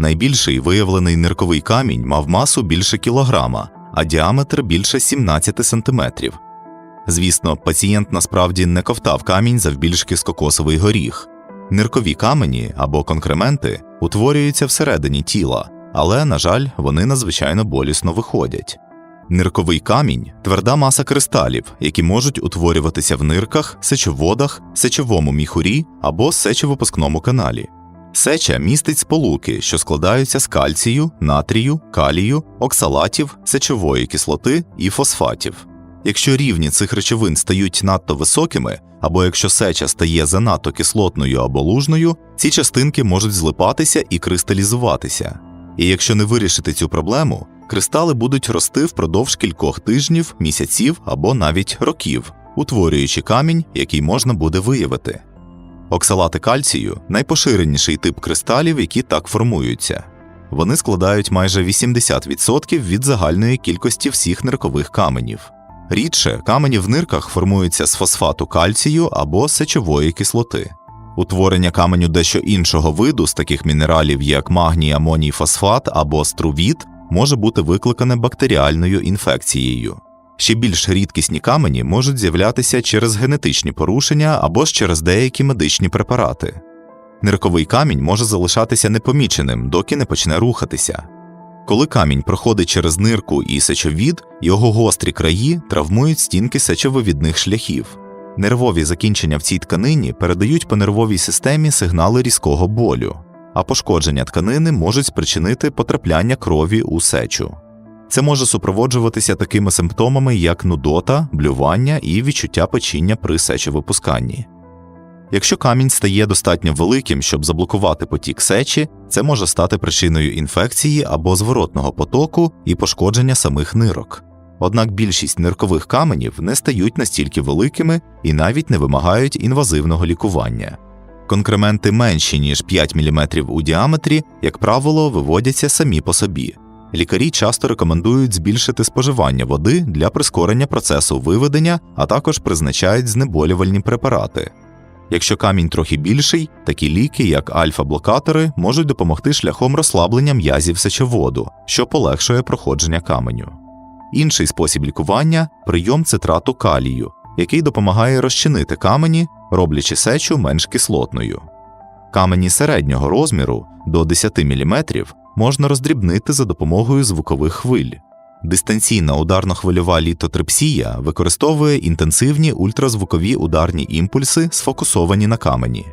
Найбільший виявлений нирковий камінь мав масу більше кілограма, а діаметр більше 17 сантиметрів. Звісно, пацієнт насправді не ковтав камінь завбільшки з кокосовий горіх. Ниркові камені або конкременти утворюються всередині тіла, але, на жаль, вони надзвичайно болісно виходять. Нирковий камінь тверда маса кристалів, які можуть утворюватися в нирках, сечоводах, сечовому міхурі або сечовипускному каналі. Сеча містить сполуки, що складаються з кальцію, натрію, калію, оксалатів, сечової кислоти і фосфатів. Якщо рівні цих речовин стають надто високими, або якщо сеча стає занадто кислотною або лужною, ці частинки можуть злипатися і кристалізуватися. І якщо не вирішити цю проблему, кристали будуть рости впродовж кількох тижнів, місяців або навіть років, утворюючи камінь, який можна буде виявити. Оксалати кальцію найпоширеніший тип кристалів, які так формуються. Вони складають майже 80% від загальної кількості всіх ниркових каменів. Рідше камені в нирках формуються з фосфату кальцію або сечової кислоти. Утворення каменю дещо іншого виду з таких мінералів, як магній амоній фосфат або струвіт, може бути викликане бактеріальною інфекцією. Ще більш рідкісні камені можуть з'являтися через генетичні порушення або ж через деякі медичні препарати. Нирковий камінь може залишатися непоміченим, доки не почне рухатися. Коли камінь проходить через нирку і сечовід, його гострі краї травмують стінки сечовивідних шляхів. Нервові закінчення в цій тканині передають по нервовій системі сигнали різкого болю, а пошкодження тканини можуть спричинити потрапляння крові у сечу. Це може супроводжуватися такими симптомами, як нудота, блювання і відчуття печіння при сечовипусканні. Якщо камінь стає достатньо великим, щоб заблокувати потік сечі, це може стати причиною інфекції або зворотного потоку і пошкодження самих нирок. Однак більшість ниркових каменів не стають настільки великими і навіть не вимагають інвазивного лікування. Конкременти менші ніж 5 мм у діаметрі, як правило, виводяться самі по собі. Лікарі часто рекомендують збільшити споживання води для прискорення процесу виведення, а також призначають знеболювальні препарати. Якщо камінь трохи більший, такі ліки, як альфа-блокатори, можуть допомогти шляхом розслаблення м'язів сечоводу, що полегшує проходження каменю. Інший спосіб лікування прийом цитрату калію, який допомагає розчинити камені, роблячи сечу менш кислотною. Камені середнього розміру до 10 мм можна роздрібнити за допомогою звукових хвиль. Дистанційна ударно-хвильова літотрипсія використовує інтенсивні ультразвукові ударні імпульси, сфокусовані на камені.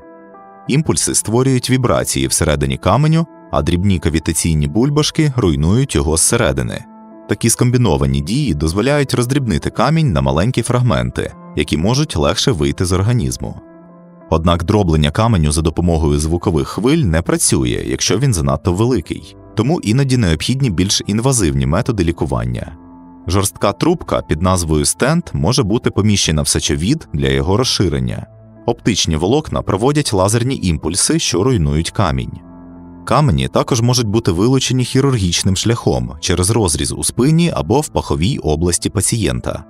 Імпульси створюють вібрації всередині каменю, а дрібні кавітаційні бульбашки руйнують його зсередини. Такі скомбіновані дії дозволяють роздрібнити камінь на маленькі фрагменти, які можуть легше вийти з організму. Однак дроблення каменю за допомогою звукових хвиль не працює, якщо він занадто великий, тому іноді необхідні більш інвазивні методи лікування. Жорстка трубка під назвою стенд може бути поміщена в сечовід для його розширення. Оптичні волокна проводять лазерні імпульси, що руйнують камінь. Камені також можуть бути вилучені хірургічним шляхом через розріз у спині або в паховій області пацієнта.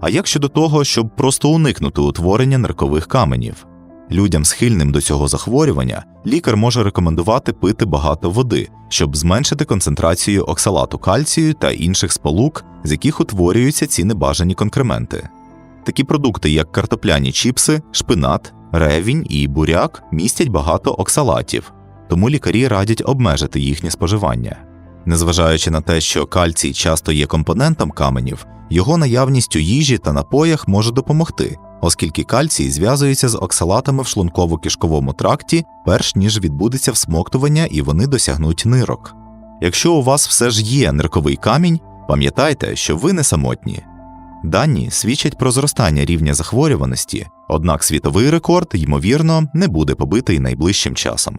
А як щодо того, щоб просто уникнути утворення ниркових каменів? Людям, схильним до цього захворювання, лікар може рекомендувати пити багато води, щоб зменшити концентрацію оксалату кальцію та інших сполук, з яких утворюються ці небажані конкременти. Такі продукти, як картопляні чіпси, шпинат, ревінь і буряк, містять багато оксалатів, тому лікарі радять обмежити їхнє споживання. Незважаючи на те, що кальцій часто є компонентом каменів, його наявність у їжі та напоях може допомогти, оскільки кальцій зв'язується з оксалатами в шлунково-кишковому тракті, перш ніж відбудеться всмоктування і вони досягнуть нирок. Якщо у вас все ж є нирковий камінь, пам'ятайте, що ви не самотні. Дані свідчать про зростання рівня захворюваності, однак світовий рекорд, ймовірно, не буде побитий найближчим часом.